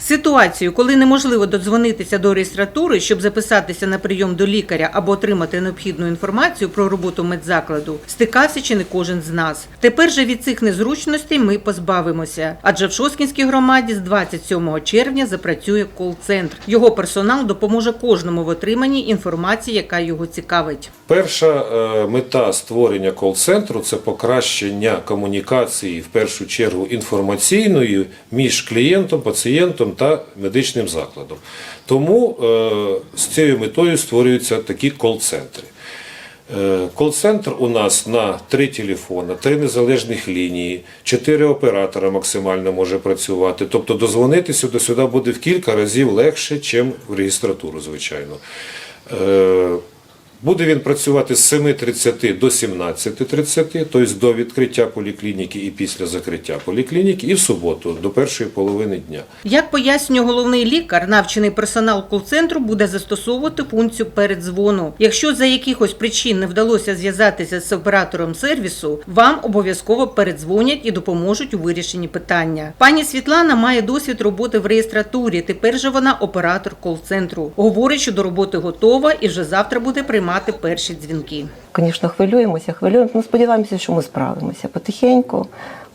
Ситуацію, коли неможливо додзвонитися до реєстратури, щоб записатися на прийом до лікаря або отримати необхідну інформацію про роботу медзакладу, стикався чи не кожен з нас. Тепер же від цих незручностей ми позбавимося, адже в Шоскінській громаді з 27 червня запрацює кол-центр. Його персонал допоможе кожному в отриманні інформації, яка його цікавить. Перша е, мета створення кол-центру це покращення комунікації, в першу чергу інформаційної між клієнтом, пацієнтом та медичним закладом. Тому е, з цією метою створюються такі кол-центри. Е, Кол-центр у нас на три телефони, три незалежних лінії, чотири оператора максимально може працювати. Тобто дозвонитися до сюди буде в кілька разів легше, ніж в реєстратуру, звичайно. Буде він працювати з 7.30 до 17.30, тобто до відкриття поліклініки і після закриття поліклініки, і в суботу до першої половини дня. Як пояснює головний лікар, навчений персонал кол-центру буде застосовувати функцію передзвону. Якщо за якихось причин не вдалося зв'язатися з оператором сервісу, вам обов'язково передзвонять і допоможуть у вирішенні питання. Пані Світлана має досвід роботи в реєстратурі. Тепер же вона оператор кол-центру. Говорить, що до роботи готова і вже завтра буде приймати перші дзвінки. Звісно, хвилюємося, хвилюємося. Ну, сподіваємося, що ми справимося потихеньку.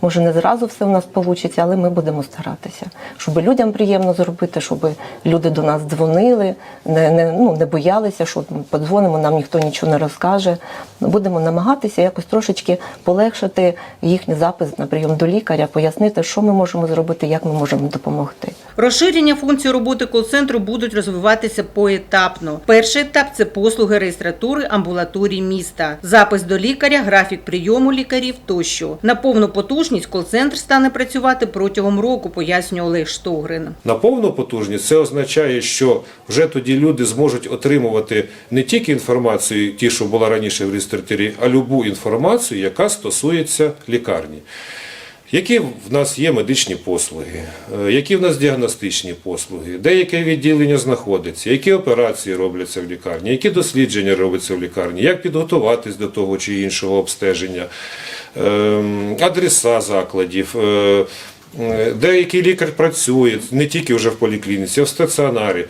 Може, не зразу все в нас вийде, але ми будемо старатися, щоб людям приємно зробити, щоб люди до нас дзвонили, не, не, ну, не боялися, що подзвонимо, нам ніхто нічого не розкаже. Будемо намагатися якось трошечки полегшити їхній запис на прийом до лікаря, пояснити, що ми можемо зробити, як ми можемо допомогти. Розширення функцій роботи кол-центру будуть розвиватися поетапно. Перший етап це послуги реєстратури амбулаторій міста, запис до лікаря, графік прийому лікарів тощо. На повну потужність кол-центр стане працювати протягом року, пояснює Олег Штогрин. На повну потужність це означає, що вже тоді люди зможуть отримувати не тільки інформацію, ті, що була раніше в реєстраторі, а любу інформацію, яка стосується лікарні. Які в нас є медичні послуги, е, які в нас діагностичні послуги, де яке відділення знаходиться, які операції робляться в лікарні, які дослідження робляться в лікарні, як підготуватись до того чи іншого обстеження, ем, адреса закладів, е, е, де лікар працює, не тільки вже в поліклініці, а в стаціонарі.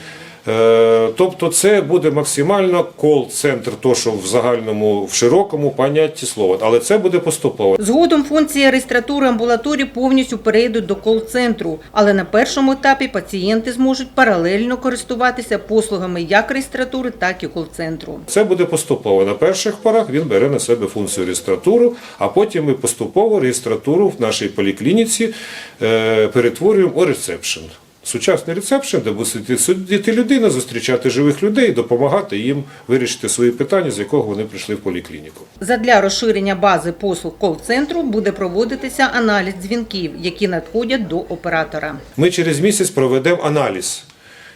Е, Тобто це буде максимально кол-центр, то що в загальному, в широкому понятті слова, але це буде поступово. Згодом функції реєстратури амбулаторії повністю перейдуть до кол-центру, але на першому етапі пацієнти зможуть паралельно користуватися послугами як реєстратури, так і кол-центру. Це буде поступово. На перших порах він бере на себе функцію реєстратуру, а потім ми поступово реєстратуру в нашій поліклініці е, перетворюємо у ресепшн. Сучасний ресепшн, де буде сидіти- людина, зустрічати живих людей, допомагати їм вирішити свої питання, з якого вони прийшли в поліклініку. Задля розширення бази послуг кол-центру буде проводитися аналіз дзвінків, які надходять до оператора. Ми через місяць проведемо аналіз.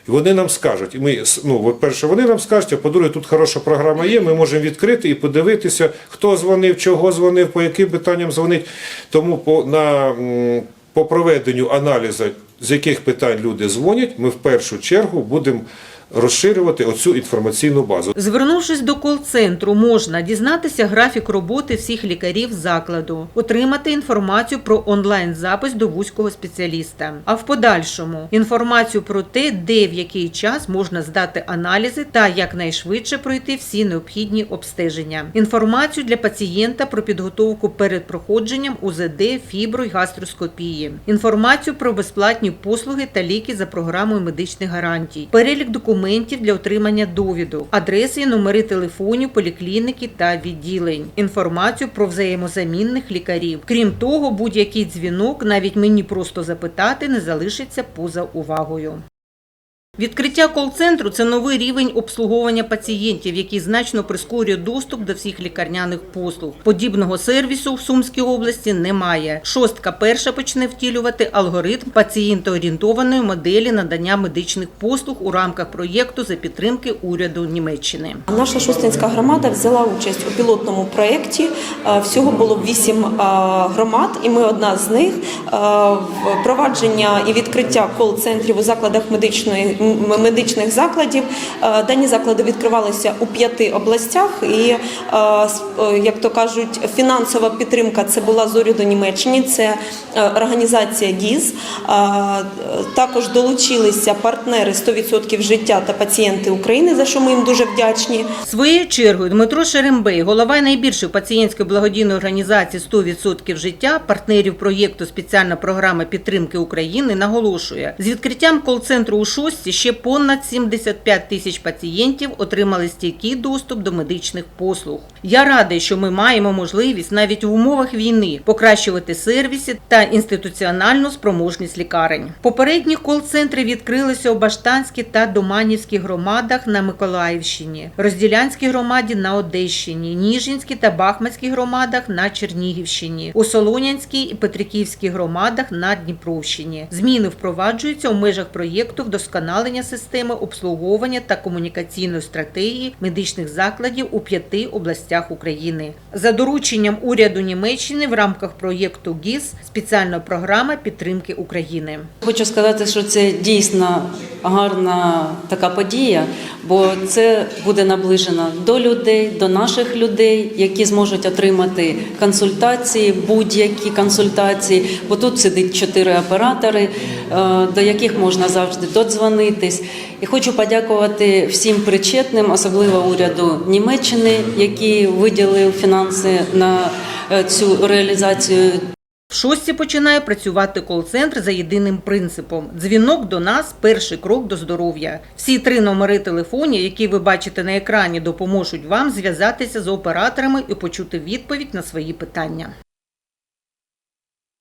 І вони нам скажуть, і ми, ну, перше, вони нам скажуть, а по-друге, тут хороша програма є, ми можемо відкрити і подивитися, хто дзвонив, чого дзвонив, по яким питанням дзвонить. Тому по, на, по проведенню аналізу, з яких питань люди дзвонять, ми в першу чергу будемо розширювати оцю інформаційну базу. Звернувшись до кол-центру, можна дізнатися графік роботи всіх лікарів закладу, отримати інформацію про онлайн-запис до вузького спеціаліста. А в подальшому інформацію про те, де в який час можна здати аналізи та якнайшвидше пройти всі необхідні обстеження. Інформацію для пацієнта про підготовку перед проходженням УЗД, фібро й гастроскопії. Інформацію про безплатні послуги та ліки за програмою медичних гарантій. Перелік документів для отримання довідок, адреси номери телефонів, поліклініки та відділень. Інформацію про взаємозамінних лікарів. Крім того, будь-який дзвінок, навіть мені просто запитати, не залишиться поза увагою. Відкриття кол-центру це новий рівень обслуговування пацієнтів, який значно прискорює доступ до всіх лікарняних послуг. Подібного сервісу в Сумській області немає. Шостка перша почне втілювати алгоритм пацієнтоорієнтованої моделі надання медичних послуг у рамках проєкту за підтримки уряду Німеччини. Наша Шостинська громада взяла участь у пілотному проєкті. Е, Всього було вісім е, громад, і ми одна з них. Е, Впровадження і відкриття кол-центрів у закладах медичної медичних закладів. Е, Дані заклади відкривалися у п'яти областях, і е, е, як то кажуть, фінансова підтримка це була з уряду Німеччини, це організація ГІЗ. Також долучилися партнери 100% життя та пацієнти України, за що ми їм дуже вдячні. Своєю чергою Дмитро Шерембей, голова найбільшої пацієнтської благодійної організації «100% життя, партнерів проєкту спеціальна програма підтримки України, наголошує, з відкриттям кол-центру у шості ще понад 75 тисяч пацієнтів отримали стійкий доступ до медичних послуг. Я радий, що ми маємо можливість навіть в умовах війни покращувати сервіси та інституціональну спроможність лікарень. Попередні кол-центри відкрилися у Баштанській та Доманівській громадах на Миколаївщині, Розділянській громаді на Одещині, Ніжинській та Бахмацькій громадах на Чернігівщині, у Солонянській і Петриківській громадах на Дніпровщині. Зміни впроваджуються у межах проєкту вдосконалення системи обслуговування та комунікаційної стратегії медичних закладів у п'яти областях України. За дорученням уряду Німеччини в рамках проєкту ГІС спеціальна програма підтримки України. Хочу сказати, що це дійсно гарна така подія, бо це буде наближено до людей, до наших людей, які зможуть отримати консультації, будь-які консультації. Бо тут сидить чотири оператори, е, до яких можна завжди додзвонитись. І хочу подякувати всім причетним, особливо уряду Німеччини, який виділив фінанси на е, цю реалізацію В шості починає працювати кол-центр за єдиним принципом: дзвінок до нас перший крок до здоров'я. Всі три номери телефонів, які ви бачите на екрані, допоможуть вам зв'язатися з операторами і почути відповідь на свої питання.